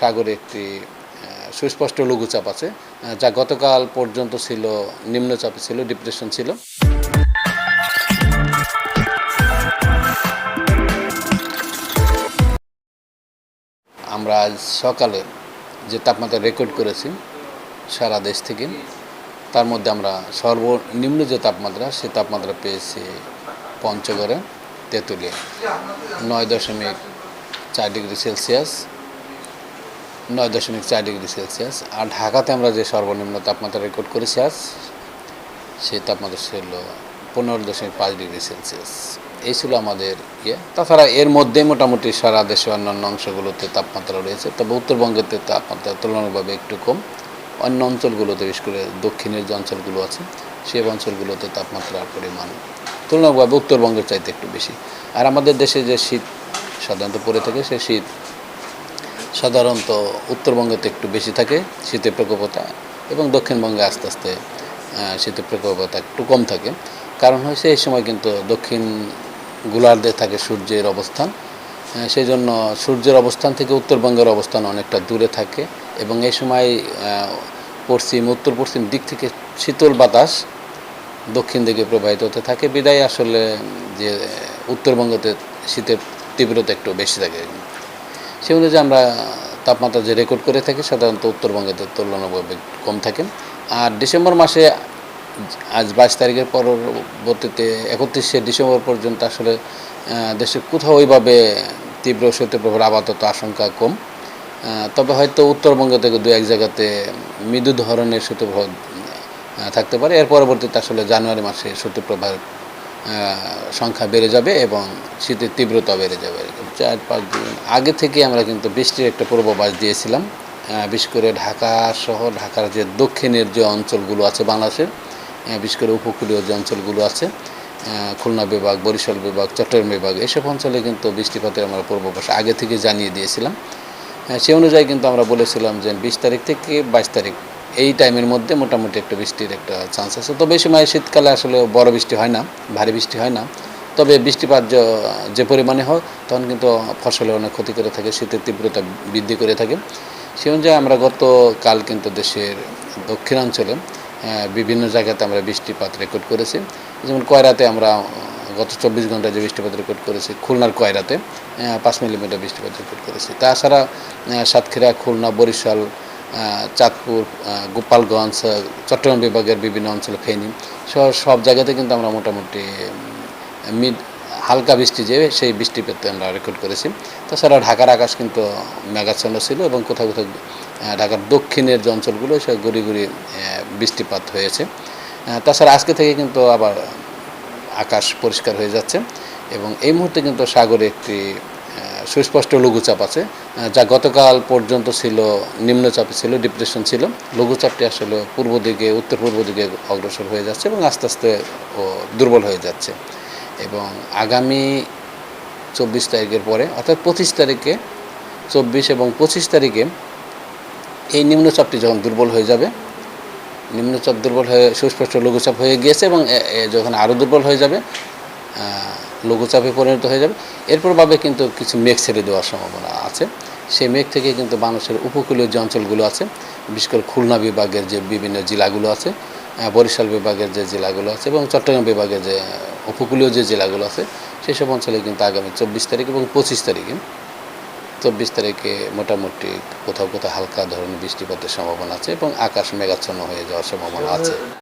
সাগরে একটি সুস্পষ্ট লঘুচাপ আছে যা গতকাল পর্যন্ত ছিল, নিম্নচাপে ছিল ডিপ্রেশন ছিল। আমরা আজ সকালে যে তাপমাত্রা রেকর্ড করেছি, সারা দেশ থেকে, তার মধ্যে আমরা সর্বনিম্ন যে তাপমাত্রা, সে তাপমাত্রা পেয়েছি পঞ্চগড়ে, তেঁতুলিয়া। নয় দশমিক চার ডিগ্রি সেলসিয়াস নয় দশমিক চার ডিগ্রি সেলসিয়াস। আর ঢাকাতে আমরা যে সর্বনিম্ন তাপমাত্রা রেকর্ড করেছি আজ, সেই তাপমাত্রা ছিল পনেরো দশমিক পাঁচ ডিগ্রি সেলসিয়াস। এই ছিল আমাদের ইয়ে। তাছাড়া এর মধ্যে মোটামুটি সারা দেশে অন্যান্য অংশগুলোতে তাপমাত্রা রয়েছে, তবে উত্তরবঙ্গেতে তাপমাত্রা তুলনামূলকভাবে একটু কম। অন্য অঞ্চলগুলোতে, বিশেষ করে দক্ষিণের যে অঞ্চলগুলো আছে, সেই অঞ্চলগুলোতে তাপমাত্রার পরিমাণ তুলনামূলকভাবে উত্তরবঙ্গের চাইতে একটু বেশি। আর আমাদের দেশে যে শীত সাধারণত পড়ে থাকে, সেই শীত সাধারণত উত্তরবঙ্গতে একটু বেশি থাকে শীতের প্রকোপতা এবং দক্ষিণবঙ্গে আস্তে আস্তে শীতের প্রকোপতা একটু কম থাকে। কারণ হচ্ছে এই সময় কিন্তু দক্ষিণ গোলার্ধে থাকে সূর্যের অবস্থান সেই জন্য সূর্যের অবস্থান থেকে উত্তরবঙ্গের অবস্থান অনেকটা দূরে থাকে এবং এই সময় পশ্চিম উত্তর পশ্চিম দিক থেকে শীতল বাতাস দক্ষিণ দিকে প্রবাহিত হতে থাকে। বিদায় আসলে যে উত্তরবঙ্গতে শীতের তীব্রতা একটু বেশি থাকে। সে অনুযায়ী আমরা তাপমাত্রা যে রেকর্ড করে থাকি সাধারণত উত্তরবঙ্গেতে তুলনামূলকভাবে কম থাকে আর ডিসেম্বর মাসে আজ বাইশ তারিখের পরবর্তীতে একত্রিশে ডিসেম্বর পর্যন্ত আসলে দেশে কোথাও ওইভাবে তীব্র শৈত্যপ্রবাহের আপাতত আশঙ্কা কম। তবে হয়তো উত্তরবঙ্গ থেকে দু এক জায়গাতে মৃদু ধরনের শৈত্যপ্রবাহ থাকতে পারে। এর পরবর্তীতে আসলে জানুয়ারি মাসে শৈত্যপ্রবাহের আহ, সংখ্যা বেড়ে যাবে এবং শীতের তীব্রতা বেড়ে যাবে চার, পাঁচ দিন আগে থেকে আমরা কিন্তু বৃষ্টির একটা পূর্বাভাস দিয়েছিলাম। বিশেষ করে ঢাকা সহ ঢাকার যে দক্ষিণের যে অঞ্চলগুলো আছে বাংলাদেশের বিশেষ করে উপকূলীয় যে অঞ্চলগুলো আছে খুলনা বিভাগ, বরিশাল বিভাগ, চট্টগ্রাম বিভাগ, এসব অঞ্চলে কিন্তু বৃষ্টিপাতের আমরা পূর্বাভাস আগে থেকে জানিয়ে দিয়েছিলাম। সেই অনুযায়ী কিন্তু আমরা বলেছিলাম যে বিশ তারিখ থেকে বাইশ তারিখ এই টাইমের মধ্যে মোটামুটি একটা বৃষ্টির একটা চান্স আছে। তবে এই সময় শীতকালে আসলে বড় বৃষ্টি হয় না, ভারী বৃষ্টি হয় না। তবে বৃষ্টিপাত যে- পরিমাণে হয়, তখন কিন্তু ফসলে অনেক ক্ষতি করে থাকে, শীতের তীব্রতা বৃদ্ধি করে থাকে। সেই অনুযায়ী আমরা গতকাল কিন্তু দেশের দক্ষিণাঞ্চলে বিভিন্ন জায়গাতে আমরা বৃষ্টিপাত রেকর্ড করেছি। যেমন কয়রাতে আমরা গত চব্বিশ ঘন্টায় যে বৃষ্টিপাত রেকর্ড করেছি, খুলনার কয়রাতে পাঁচ মিলিমিটার বৃষ্টিপাত রেকর্ড করেছি। তাছাড়া সাতক্ষীরা, খুলনা, বরিশাল চাঁদপুর গোপালগঞ্জ, চট্টগ্রাম বিভাগের বিভিন্ন অঞ্চলে ফেনী, সহ সব জায়গাতে কিন্তু আমরা মোটামুটি মিড, হালকা বৃষ্টি যে সেই বৃষ্টিপাত আমরা রেকর্ড করেছি। তাছাড়া ঢাকার আকাশ কিন্তু মেঘাচ্ছন্ন ছিল এবং কোথাও কোথাও ঢাকার দক্ষিণের যে অঞ্চলগুলো সে গুড়ি গুড়ি বৃষ্টিপাত হয়েছে। তাছাড়া আজকে থেকে কিন্তু আবার আকাশ পরিষ্কার হয়ে যাচ্ছে এবং এই মুহূর্তে কিন্তু সাগরে একটি সুস্পষ্ট লঘুচাপ আছে। যা গতকাল পর্যন্ত ছিল, নিম্নচাপে ছিল ডিপ্রেশন ছিল। লঘুচাপটি আসলে পূর্ব দিকে, উত্তর পূর্ব দিকে অগ্রসর হয়ে যাচ্ছে এবং আস্তে আস্তে ও দুর্বল হয়ে যাচ্ছে। এবং আগামী চব্বিশ তারিখের পরে, অর্থাৎ পঁচিশ তারিখে, চব্বিশ এবং পঁচিশ তারিখে এই নিম্নচাপটি যখন দুর্বল হয়ে যাবে, নিম্নচাপ দুর্বল হয়ে, সুস্পষ্ট লঘুচাপ হয়ে গিয়েছে এবং যখন আরও দুর্বল হয়ে যাবে লঘুচাপে পরিণত হয়ে যাবে। এরপরভাবে কিন্তু কিছু মেঘ ছেড়ে দেওয়ার সম্ভাবনা আছে। সেই মেঘ থেকে কিন্তু মানুষের উপকূলীয় যে অঞ্চলগুলো আছে, বিশেষ করে খুলনা বিভাগের যে বিভিন্ন জেলাগুলো আছে বরিশাল বিভাগের যে জেলাগুলো আছে এবং চট্টগ্রাম বিভাগের যে উপকূলীয় যে জেলাগুলো আছে, সেসব অঞ্চলে কিন্তু আগামী চব্বিশ তারিখ এবং পঁচিশ তারিখে, চব্বিশ তারিখে মোটামুটি কোথাও কোথাও হালকা ধরনের বৃষ্টিপাতের সম্ভাবনা আছে এবং আকাশ মেঘাচ্ছন্ন হয়ে যাওয়ার সম্ভাবনা আছে।